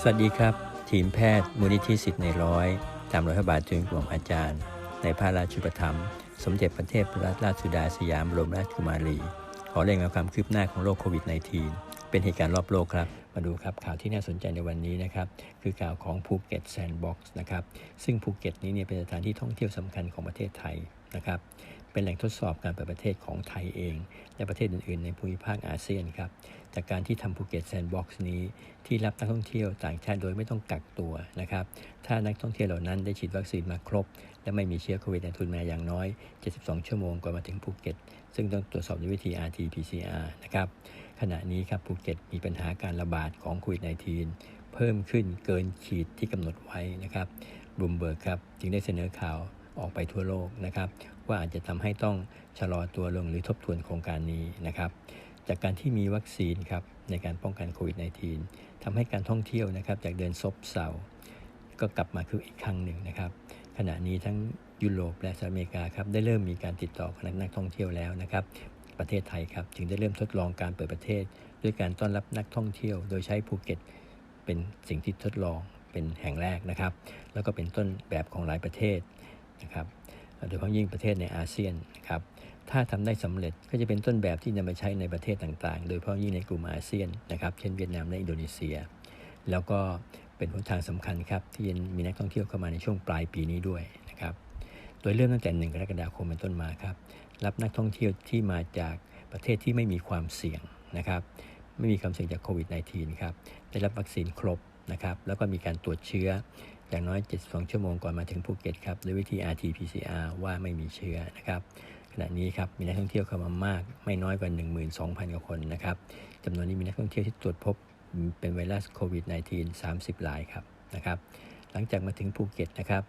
สวัสดีครับ ทีมแพทย์มูลนิธิสิทธิ์ในร้อยตามรอยพระบาทถึงกลุ่มอาจารย์ ในพระราชูปถัมภ์สมเด็จพระเทพรัตนราชสุดาสยามบรมราชกุมารี ขอเร่งเอาความคืบหน้าของโรคโควิด -19 เป็นเหตุการณ์รอบโลกครับ มาดูครับข่าวที่น่าสนใจในวันนี้นะครับ คือข่าวของภูเก็ตแซนด์บ็อกซ์นะครับ ซึ่งภูเก็ตนี้เนี่ยเป็นสถานที่ท่องเที่ยวสำคัญของประเทศไทยนะครับ เป็นแหล่งทดสอบการเปิดประเทศของไทยเอง และประเทศอื่น ๆ ในภูมิภาคอาเซียนครับ จากการที่ทำภูเก็ตแซนด์บ็อกซ์นี้ ที่รับนักท่องเที่ยวต่างชาติโดยไม่ต้องกักตัวนะครับ ถ้านักท่องเที่ยวเหล่านั้นได้ฉีดวัคซีนมาครบ และไม่มีเชื้อโควิดในทุนมาอย่างน้อย 72 ชั่วโมงก่อนมาถึงภูเก็ต ซึ่งต้องตรวจสอบด้วยวิธี RT-PCR นะครับ ขณะนี้ครับภูเก็ตมีปัญหาการระบาดของโควิด -19 เพิ่มขึ้นเกินขีดที่กำหนดไว้นะครับบลูมเบิร์กครับจึงได้เสนอข่าว ออกไปทั่วโลกนะครับ ว่าอาจจะทำให้ต้องชะลอตัวลงหรือทบทวนโครงการนี้นะครับ จากการที่มีวัคซีนครับในการป้องกันโควิด -19 ทำให้การท่องเที่ยวนะครับจากเดินซบเซาก็กลับมาคืออีกครั้งหนึ่งนะครับ ขณะนี้ทั้งยุโรปและสหรัฐอเมริกาครับได้เริ่มมีการติดต่อกับนักท่องเที่ยวแล้วนะครับ ประเทศไทยครับจึงได้เริ่มทดลองการเปิดประเทศ ด้วยการต้อนรับนักท่องเที่ยว โดยใช้ภูเก็ต เป็นสิ่งที่ทดลองเป็นแห่งแรกนะครับ แล้วก็เป็นต้นแบบของหลายประเทศ นะครับโดยเฉพาะยิ่งประเทศในอาเซียนนะครับถ้าทำได้สำเร็จก็จะเป็นต้นแบบที่นำมาใช้ในประเทศต่างๆ โดยเฉพาะยิ่งในกลุ่มอาเซียนนะครับเช่นเวียดนามและอินโดนีเซีย แล้วก็เป็นหนทางสำคัญครับที่จะมีนักท่องเที่ยวเข้ามาในช่วงปลายปีนี้ด้วยนะครับโดยเริ่มตั้งแต่1กรกฎาคมเป็นต้นมาครับรับนักท่องเที่ยวที่มาจากประเทศที่ไม่มีความเสี่ยงนะครับไม่มีความเสี่ยงจากโควิด -19 ครับได้รับวัคซีนครบนะครับแล้วก็มีการตรวจเชื้อ อย่างน้อย 72 ชั่วโมงก่อนมาถึงภูเก็ตครับด้วยวิธี RT-PCR ว่าไม่มีเชื้อนะครับขณะนี้ครับมีนักท่องเที่ยวเข้ามามาก ไม่น้อยกว่า 12,000 กว่าคนนะครับจำนวนนี้มีนักท่องเที่ยวที่ตรวจพบเป็นไวรัสโควิด -19 30รายครับนะครับ หลังจากมาถึงภูเก็ตนะครับ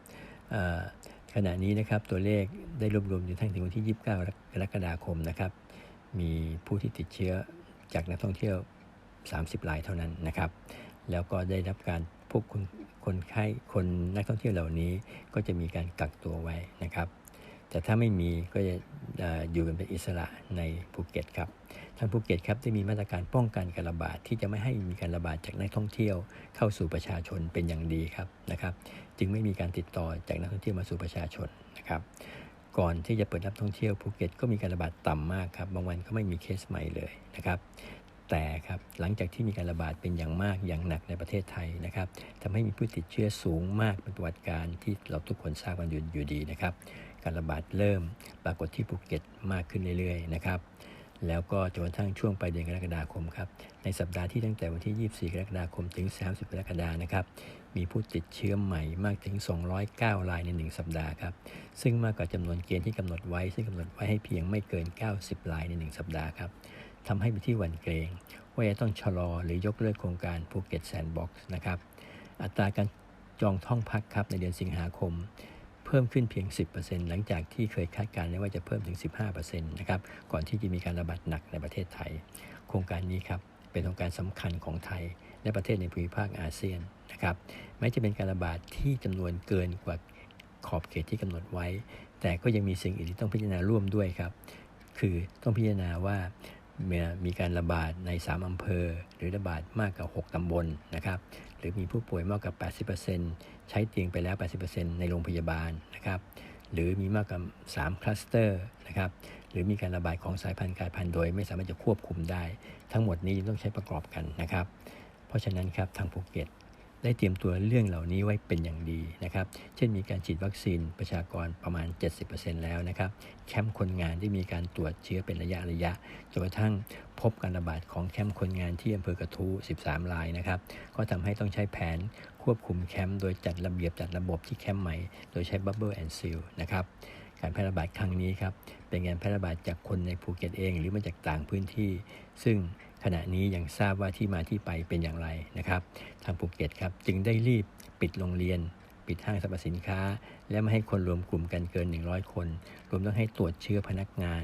ขณะนี้นะครับตัวเลขได้รวบรวมอยู่ทั้งถึงวันที่ 29 กรกฎาคมนะครับมีผู้ที่ติดเชื้อจากนักท่องเที่ยว 30รายเท่านั้นนะครับ แล้วก็ได้รับการ พวกคนคนไข้คนนักท่องเที่ยวเหล่านี้ก็จะมีการกักตัวไว้นะครับ แต่ถ้าไม่มีก็จะอยู่กันเป็นอิสระในภูเก็ตครับทางภูเก็ตครับได้มีมาตรการป้องกันการระบาดที่จะไม่ให้มีการระบาดจากนักท่องเที่ยวเข้าสู่ประชาชนเป็นอย่างดีครับนะครับ จึงไม่มีการติดต่อจากนักท่องเที่ยวมาสู่ประชาชนนะครับก่อนที่จะเปิดรับท่องเที่ยวภูเก็ตก็มีการระบาดต่ำมากครับ บางวันก็ไม่มีเคสใหม่เลยนะครับ แต่ครับหลังจากที่มีการระบาดเป็นอย่างมากอย่างหนักในประเทศไทยนะครับทำให้มีผู้ติดเชื้อสูงมากเป็นประวัติการที่เราทุกคนทราบกันอยู่อยู่ดีนะครับ การระบาดเริ่มปรากฏที่ภูเก็ตมากขึ้นเรื่อยๆนะครับแล้วก็จนกระทั่งช่วงปลายเดือนกรกฎาคมครับในสัปดาห์ที่ตั้งแต่วันที่ 24 กรกฎาคมถึง 30 กรกฎาคมนะครับมีผู้ติดเชื้อใหม่มากถึง 209 รายใน 1 สัปดาห์ครับซึ่งมากกว่าจำนวนเกณฑ์ที่กำหนดไว้ ซึ่งกำหนดไว้ให้เพียงไม่เกิน 90 รายใน 1 สัปดาห์ครับ ทำให้ไปที่หวั่นเกรงว่าจะต้องชะลอหรือยกเลิกโครงการภูเก็ตแซนด์บ็อกซ์นะครับ อัตราการจองท่องพักครับในเดือนสิงหาคม เพิ่มขึ้นเพียง 10%หลังจากที่เคยคาดการณ์ไว้ว่าจะเพิ่มถึง 15%นะครับก่อนที่จะมีการระบาดหนักในประเทศไทย โครงการนี้ครับเป็นโครงการสำคัญของไทย และประเทศในภูมิภาคอาเซียนนะครับแม้จะเป็นการระบาดที่จำนวนเกินกว่าขอบเขตที่กำหนดไว้ แต่ก็ยังมีสิ่งอื่นที่ต้องพิจารณาร่วมด้วยครับ คือต้องพิจารณาว่า มีการระบาดใน 3 อำเภอ หรือระบาดมากกว่า 6 ตำบลนะครับ หรือมีผู้ป่วยมากกว่า 80%ใช้เตียงไปแล้ว 80%ในโรงพยาบาลนะครับ หรือมีมากกว่า 3 คลัสเตอร์นะครับ หรือมีการระบาดของสายพันธุ์กลายพันธุ์โดยไม่สามารถจะควบคุมได้ ทั้งหมดนี้ต้องใช้ประกอบกันนะครับ เพราะฉะนั้นครับทางภูเก็ต ได้เตรียมตัวเรื่องเหล่านี้ไว้เป็นอย่างดีนะครับ เช่นมีการฉีดวัคซีนประชากรประมาณ 70%แล้วนะครับ แคมป์คนงานที่มีการตรวจเชื้อเป็นระยะระยะ จนกระทั่งพบการระบาดของแคมป์คนงานที่อำเภอกระทู้13 รายนะครับ ก็ทำให้ต้องใช้แผนควบคุมแคมป์โดยจัดระเบียบจัดระบบที่แคมป์ใหม่ โดยใช้บับเบิลแอนด์ซิลนะครับ การแพร่ระบาดครั้งนี้ครับเป็นการแพร่ระบาดจากคนในภูเก็ตเอง หรือมาจากต่างพื้นที่ ซึ่งขณะนี้ยังทราบว่าที่มาที่ไปเป็นอย่างไรนะครับทางภูเก็ตครับจึงได้รีบปิดโรงเรียน ปิดห้างสรรพสินค้า และไม่ให้คนรวมกลุ่มกันเกิน 100 คน รวมต้องให้ตรวจเชื้อพนักงาน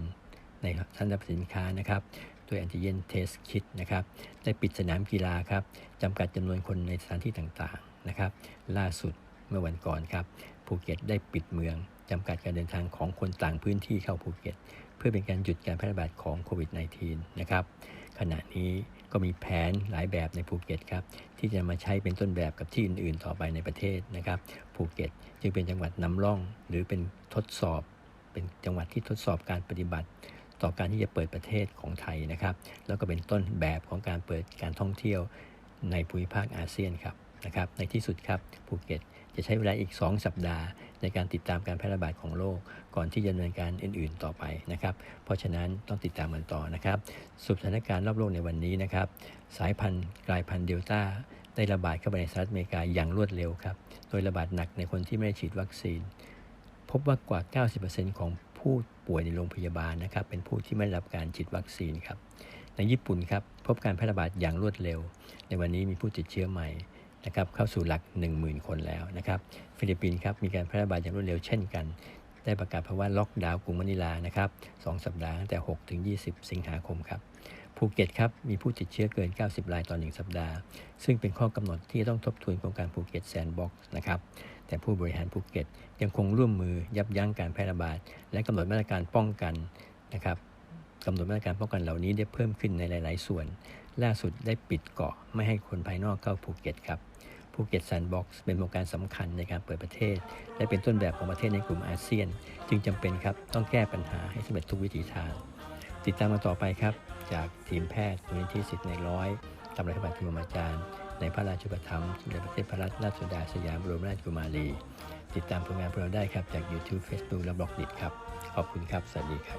ในห้างสรรพสินค้านะครับด้วยแอนติเจนเทสคิดนะครับได้ปิดสนามกีฬาครับจำกัดจำนวนคนในสถานที่ต่างๆนะครับล่าสุดเมื่อวันก่อนครับ ภูเก็ตได้ปิดเมืองจำกัดการเดินทางของคนต่างพื้นที่เข้าภูเก็ต เพื่อเป็นการหยุดการแพร่ระบาดของโควิด -19 นะครับขณะนี้ก็มีแผนหลายแบบในภูเก็ตครับที่จะมาใช้เป็นต้นแบบกับที่อื่นๆ ต่อไปในประเทศนะครับภูเก็ตจึงเป็นจังหวัดนำร่อง หรือเป็นทดสอบ เป็นจังหวัดที่ทดสอบการปฏิบัติ ต่อการที่จะเปิดประเทศของไทยนะครับ แล้วก็เป็นต้นแบบของการเปิดการท่องเที่ยวในภูมิภาคอาเซียนครับนะครับในที่สุดครับภูเก็ต จะใช้เวลาอีก 2 สัปดาห์ ในการติดตามการแพร่ระบาดของโรคก่อนที่จะดำเนินการอื่น ๆ ต่อไปนะครับ เพราะฉะนั้นต้องติดตามกันต่อนะครับสุสถานการณ์รอบโลกในวันนี้นะครับ สายพันธุ์กลายพันธุ์เดลต้าได้ระบาดเข้าไปในสหรัฐอเมริกาอย่างรวดเร็วครับ โดยระบาดหนักในคนที่ไม่ได้ฉีดวัคซีน พบว่ากว่า 90%ของผู้ป่วยในโรงพยาบาลนะครับ เป็นผู้ที่ไม่ได้รับการฉีดวัคซีนครับ ในญี่ปุ่นครับ พบการแพร่ระบาดอย่างรวดเร็ว ในวันนี้มีผู้ติดเชื้อใหม่ นะครับเข้าสู่หลัก 10,000 คนแล้วนะครับฟิลิปปินส์ครับมีการแพร่ระบาดอย่างรวดเร็วเช่นกัน ได้ประกาศภาวะล็อกดาวน์กรุงมะนิลานะครับ2สัปดาห์ตั้งแต่ 6 ถึง 20 สิงหาคมครับภูเก็ตครับมีผู้ติดเชื้อเกิน 90 รายต่อ 1 สัปดาห์ ซึ่งเป็นข้อกำหนดที่ต้องทบทวนโครงการภูเก็ตแซนด์บ็อกซ์นะครับแต่ผู้บริหารภูเก็ตยังคงร่วมมือยับยั้งการแพร่ระบาด และกำหนดมาตรการป้องกันนะครับกำหนดมาตรการป้องกันเหล่านี้ได้เพิ่มขึ้นในหลาย ๆ ส่วน ล่าสุดได้ปิดเกาะไม่ให้คนภายนอกเข้าภูเก็ตครับภูเก็ตแซนด์บ็อกซ์เป็นโครงการสำคัญในการเปิดประเทศ และเป็นต้นแบบของประเทศในกลุ่มอาเซียน จึงจำเป็นครับต้องแก้ปัญหาให้สำเร็จทุกวิถีทาง ติดตามมาต่อไปครับ จากทีมแพทย์มูลนิธิสิทธิ์ในร้อยตำรวจบัตรรมอาจารย์ ในพระราชูปถัมภ์สมเด็จพระเทพรัตนราชสุดาสยามบรมราชกุมารี ติดตามผลงานพวกเราได้ครับจาก YouTube Facebook และบล็อกดิครับ ขอบคุณครับ สวัสดีครับ